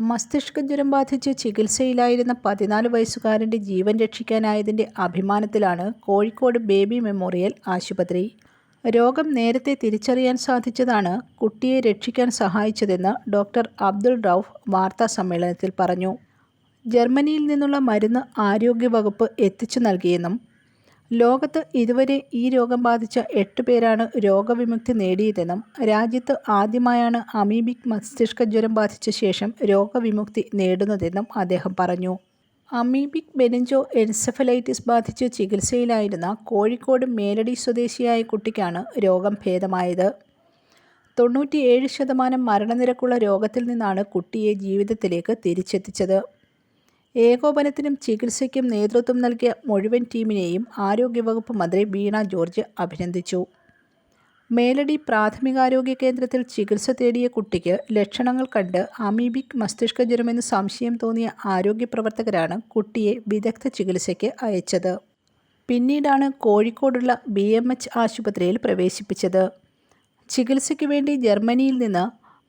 മസ്തിഷ്ക ജ്വരം ബാധിച്ച് ചികിത്സയിലായിരുന്ന പതിനാല് വയസ്സുകാരന്റെ ജീവൻ രക്ഷിക്കാനായതിന്റെ അഭിമാനത്തിലാണ് കോഴിക്കോട് ബേബി മെമ്മോറിയൽ ആശുപത്രി. രോഗം നേരത്തെ തിരിച്ചറിയാൻ സാധിച്ചതാണ് കുട്ടിയെ രക്ഷിക്കാൻ സഹായിച്ചതെന്ന് ഡോക്ടർ അബ്ദുൾ റൌഫ് വാർത്താ സമ്മേളനത്തിൽ പറഞ്ഞു. ജർമ്മനിയിൽ നിന്നുള്ള മരുന്ന് ആരോഗ്യവകുപ്പ് എത്തിച്ചു നൽകിയെന്നും ലോകത്ത് ഇതുവരെ ഈ രോഗം ബാധിച്ച എട്ട് പേരാണ് രോഗവിമുക്തി നേടിയതെന്നും രാജ്യത്ത് ആദ്യമായാണ് അമീബിക് മസ്തിഷ്ക ജ്വരം ബാധിച്ച ശേഷം രോഗവിമുക്തി നേടുന്നതെന്നും അദ്ദേഹം പറഞ്ഞു. അമീബിക് ബെനിഞ്ചോ എൻസെഫലൈറ്റിസ് ബാധിച്ച് ചികിത്സയിലായിരുന്ന കോഴിക്കോട് മേലടി സ്വദേശിയായ കുട്ടിക്കാണ് രോഗം ഭേദമായത്. തൊണ്ണൂറ്റിയേഴ് ശതമാനം മരണനിരക്കുള്ള രോഗത്തിൽ നിന്നാണ് കുട്ടിയെ ജീവിതത്തിലേക്ക് തിരിച്ചെത്തിച്ചത്. ഏകോപനത്തിനും ചികിത്സയ്ക്കും നേതൃത്വം നൽകിയ മുഴുവൻ ടീമിനെയും ആരോഗ്യവകുപ്പ് മന്ത്രി ബീണ ജോർജ് അഭിനന്ദിച്ചു. മേലടി പ്രാഥമികാരോഗ്യ കേന്ദ്രത്തിൽ ചികിത്സ തേടിയ കുട്ടിക്ക് ലക്ഷണങ്ങൾ കണ്ട് അമീബിക് മസ്തിഷ്ക ജ്വരമെന്ന് സംശയം തോന്നിയ ആരോഗ്യ പ്രവർത്തകരാണ് കുട്ടിയെ വിദഗ്ധ ചികിത്സയ്ക്ക് അയച്ചത്. പിന്നീടാണ് കോഴിക്കോടുള്ള ബി എം എച്ച് ആശുപത്രിയിൽ പ്രവേശിപ്പിച്ചത്. ചികിത്സയ്ക്ക് വേണ്ടി ജർമ്മനിയിൽ നിന്ന്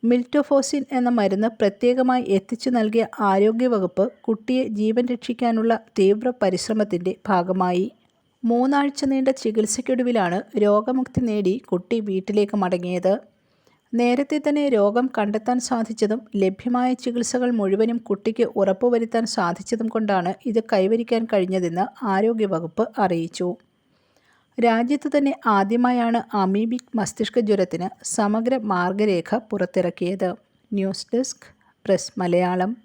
മിൽറ്റോഫോസിൻ എന്ന മരുന്ന് പ്രത്യേകമായി എത്തിച്ചു നൽകിയ ആരോഗ്യവകുപ്പ് കുട്ടിയെ ജീവൻ രക്ഷിക്കാനുള്ള തീവ്ര പരിശ്രമത്തിന്റെ ഭാഗമായി. മൂന്നാഴ്ച നീണ്ട ചികിത്സയ്ക്കൊടുവിലാണ് രോഗമുക്തി നേടി കുട്ടി വീട്ടിലേക്ക് മടങ്ങിയത്. നേരത്തെ തന്നെ രോഗം കണ്ടെത്താൻ സാധിച്ചതും ലഭ്യമായ ചികിത്സകൾ മുഴുവനും കുട്ടിക്ക് ഉറപ്പുവരുത്താൻ സാധിച്ചതും കൊണ്ടാണ് ഇത് കൈവരിക്കാൻ കഴിഞ്ഞതെന്ന് ആരോഗ്യവകുപ്പ് അറിയിച്ചു. രാജ്യത്ത് തന്നെ ആദ്യമായാണ് അമീബിക് മസ്തിഷ്ക ജ്വരത്തിന് സമഗ്ര മാർഗരേഖ പുറത്തിറക്കിയത്. News desk press Malayalam.